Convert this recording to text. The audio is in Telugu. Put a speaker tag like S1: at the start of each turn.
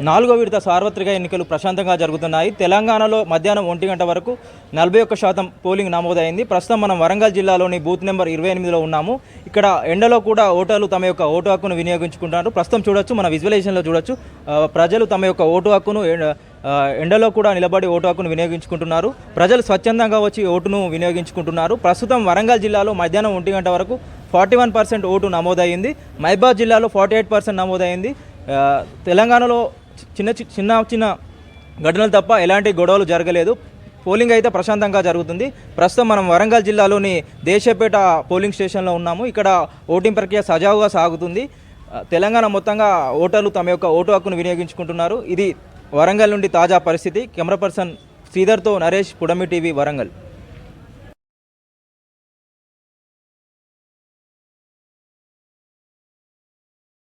S1: నాలుగో విడత సార్వత్రిక ఎన్నికలు ప్రశాంతంగా జరుగుతున్నాయి. తెలంగాణలో మధ్యాహ్నం ఒంటి గంట వరకు నలభై ఒక్క శాతం పోలింగ్ నమోదైంది. ప్రస్తుతం మనం వరంగల్ జిల్లాలోని బూత్ నెంబర్ ఇరవై ఎనిమిదిలో ఉన్నాము. ఇక్కడ ఎండలో కూడా ఓటర్లు తమ యొక్క ఓటు హక్కును వినియోగించుకుంటున్నారు. ప్రస్తుతం చూడొచ్చు మన విజువలైజేషన్లో చూడొచ్చు. ప్రజలు తమ యొక్క ఓటు హక్కును ఎండ- ఎండలో కూడా నిలబడి ఓటు హక్కును వినియోగించుకుంటున్నారు. ప్రజలు స్వచ్ఛందంగా వచ్చి ఓటును వినియోగించుకుంటున్నారు. ప్రస్తుతం వరంగల్ జిల్లాలో మధ్యాహ్నం ఒంటి గంట వరకు ఫార్టీ వన్ పర్సెంట్ ఓటు నమోదైంది. మైబాద్ జిల్లాలో ఫార్టీ ఎయిట్ పర్సెంట్ నమోదైంది. తెలంగాణలో చిన్న చిన్న చిన్న ఘటనలు తప్ప ఎలాంటి గొడవలు జరగలేదు. పోలింగ్ అయితే ప్రశాంతంగా జరుగుతుంది. ప్రస్తుతం మనం వరంగల్ జిల్లాలోని దేశపేట పోలింగ్ స్టేషన్లో ఉన్నాము. ఇక్కడ ఓటింగ్ ప్రక్రియ సజావుగా సాగుతుంది. తెలంగాణ మొత్తంగా ఓటర్లు తమ యొక్క ఓటు హక్కును వినియోగించుకుంటున్నారు. ఇది వరంగల్ నుండి తాజా పరిస్థితి. కెమెరా పర్సన్ శ్రీధర్తో నరేష్ పుడమి టీవీ వరంగల్.